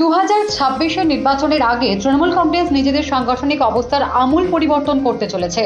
দু হাজার ছাব্বিশের নির্বাচনের আগে তৃণমূল কংগ্রেস নিজেদের সাংগঠনিক অবস্থার আমূল পরিবর্তন করতে চলেছে।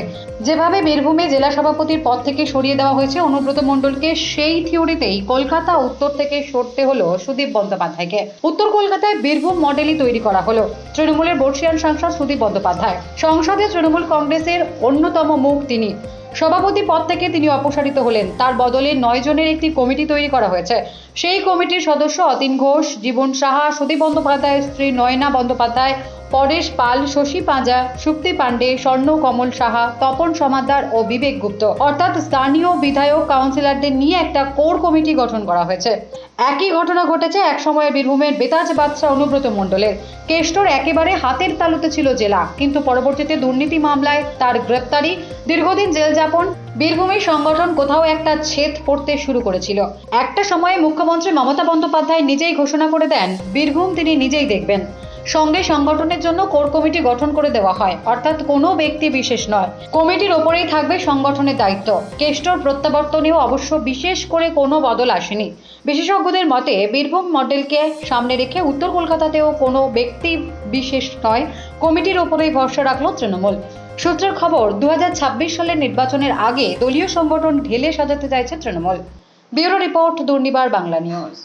যেভাবে বীরভূমে জেলা সভাপতির পদ থেকে সরিয়ে দেওয়া হয়েছে, অনুব্রত মণ্ডলকে সেই থিওরিতেই কলকাতা উত্তর থেকে সরতে হলো সুদীপ বন্দ্যোপাধ্যায়কে। উত্তর কলকাতায় বীরভূম মডেলই তৈরি করা হলো। তৃণমূলের বর্ষিয়ান সাংসদ সুদীপ বন্দ্যোপাধ্যায়। সংসদে তৃণমূল কংগ্রেসের অন্যতম মুখ তিনি। সভাপতি পদ থেকে তিনি অপসারিত হলেন। তার বদলে নয় জনের একটি কমিটি তৈরি করা হয়েছে। সেই কমিটির সদস্য অতীন ঘোষ, জীবন সাহা, সুদীপ বন্দ্যোপাধ্যায়ের স্ত্রী নয়না বন্দ্যোপাধ্যায় পরেশ পাল, শশী পাঁজা, সুপ্তি পাণ্ডে, স্বর্ণ কমল সাহা, তপন সমাদার ও বিবেক গুপ্ত। অর্থাৎ স্থানীয় বিধায়ক কাউন্সিলরদের নিয়ে একটা কোর কমিটি গঠন করা হয়েছে। একই ঘটনা ঘটেছে এক সময়ের বীরভূমের বেতাজ বাদশাহ অনুব্রত মণ্ডলের। কেষ্টর একেবারে হাতের তালুতে ছিল জেলা, কিন্তু পরবর্তীতে দুর্নীতি মামলায় তার গ্রেপ্তারি, দীর্ঘদিন জেল যাপন বীরভূমের সংগঠন কোথাও একটা ছেদ পড়তে শুরু করেছিল। একটা সময়ে মুখ্যমন্ত্রী মমতা বন্দ্যোপাধ্যায় নিজেই ঘোষণা করে দেন, বীরভূম তিনি নিজেই দেখবেন। সঙ্গে সংগঠনের জন্য কোর কমিটি গঠন করে দেওয়া হয়। অর্থাৎ কোনো ব্যক্তি বিশেষ নয়। কমিটির ওপরেই থাকবে সংগঠনের দায়িত্ব। কেষ্টর প্রত্যাবর্তনেও অবশ্য বিশেষ করে কোনো বদল আসেনি। বিশেষজ্ঞদের মতে, বীরভূম মডেলকে সামনে রেখে উত্তর কলকাতাতেও কোনো ব্যক্তি বিশেষ নয়। কমিটির ওপরেই ভরসা রাখল তৃণমূল। সূত্রের খবর দু হাজার ছাব্বিশ সালের নির্বাচনের আগে দলীয় সংগঠন ঢেলে সাজাতে চাইছে Trinamool. Bureau report, Durnibar Bangla News.